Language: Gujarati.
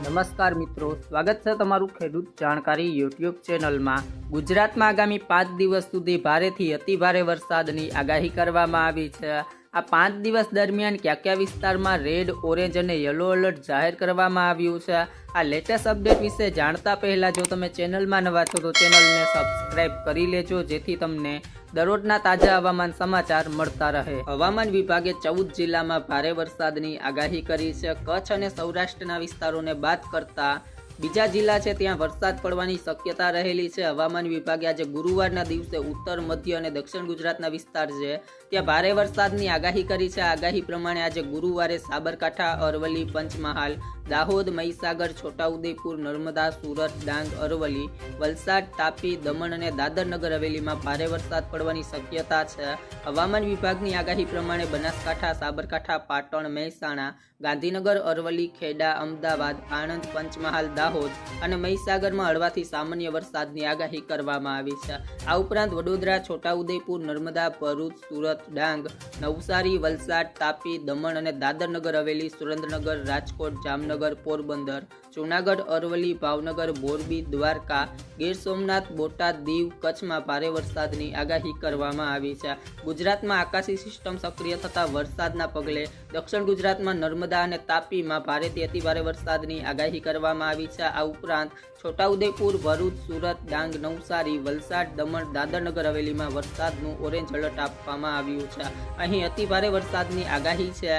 નમસ્કાર મિત્રો, સ્વાગત છે તમારું ખેડૂત જાણકારી યુટ્યુબ ચેનલમાં. ગુજરાતમાં આગામી પાંચ દિવસ સુધી ભારેથી અતિભારે વરસાદની આગાહી કરવામાં આવી છે. આ પાંચ દિવસ દરમિયાન કયા કયા વિસ્તારમાં રેડ, ઓરેન્જ અને યલો એલર્ટ જાહેર કરવામાં આવ્યું છે? આ લેટેસ્ટ અપડેટ વિશે જાણતા પહેલાં જો તમે ચેનલમાં નવા છો તો ચેનલને સબસ્ક્રાઈબ કરી લેજો, જેથી તમને દરરોજના તાજા હવામાન સમાચાર મળતા રહે. હવામાન વિભાગે ચૌદ જિલ્લામાં ભારે વરસાદની આગાહી કરી છે. કચ્છ અને સૌરાષ્ટ્રના વિસ્તારોને બાદ કરતા બીજા જિલ્લા છે, ત્યાં વરસાદ પડવાની શક્યતા રહેલી છે. હવામાન વિભાગે આજે ગુરુવારના દિવસે ઉત્તર, મધ્ય અને દક્ષિણ ગુજરાતના વિસ્તાર છે, ત્યાં ભારે વરસાદની આગાહી કરી છે. આગાહી પ્રમાણે આજે ગુરુવારે સાબરકાંઠા, અરવલ્લી, પંચમહાલ, દાહોદ, મહીસાગર, છોટાઉદેપુર, નર્મદા, સુરત, ડાંગ, અરવલ્લી, વલસાડ, તાપી, દમણ અને દાદર નગર હવેલીમાં ભારે વરસાદ પડવાની શક્યતા છે. હવામાન વિભાગની આગાહી પ્રમાણે બનાસકાંઠા, સાબરકાંઠા, પાટણ, મહેસાણા, ગાંધીનગર, અરવલ્લી, ખેડા, અમદાવાદ, આણંદ, પંચમહાલ, દાહોદ અને મહીસાગરમાં હળવાથી સામાન્ય વરસાદની આગાહી કરવામાં આવી છે. આ ઉપરાંત વડોદરા, છોટાઉદેપુર, નર્મદા, ભરૂચ, સુરત, ડાંગ, નવસારી, વલસાડ, તાપી, દમણ અને દાદરનગર હવેલી, સુરેન્દ્રનગર, રાજકોટ, જામનગર, પોરબંદર, જૂનાગઢ, અરવલ્લી, ભાવનગર, મોરબી, દ્વારકા, ગીર સોમનાથ, બોટાદ, દીવ, કચ્છમાં ભારે વરસાદની આગાહી કરવામાં આવી છે. ગુજરાતમાં આકાશી સિસ્ટમ સક્રિય થતા વરસાદના પગલે દક્ષિણ ગુજરાતમાં નર્મદા અને તાપીમાં ભારેથી અતિભારે વરસાદની આગાહી કરવામાં આવી છે. આ ઉપરાંત છોટાઉદેપુર, ભરૂચ, સુરત, ડાંગ, નવસારી, વલસાડ, દમણ, દાદરનગર હવેલીમાં વરસાદનું ઓરેન્જ એલર્ટ આપવામાં આવ્યું છે. અહીં અતિભારે વરસાદની આગાહી છે.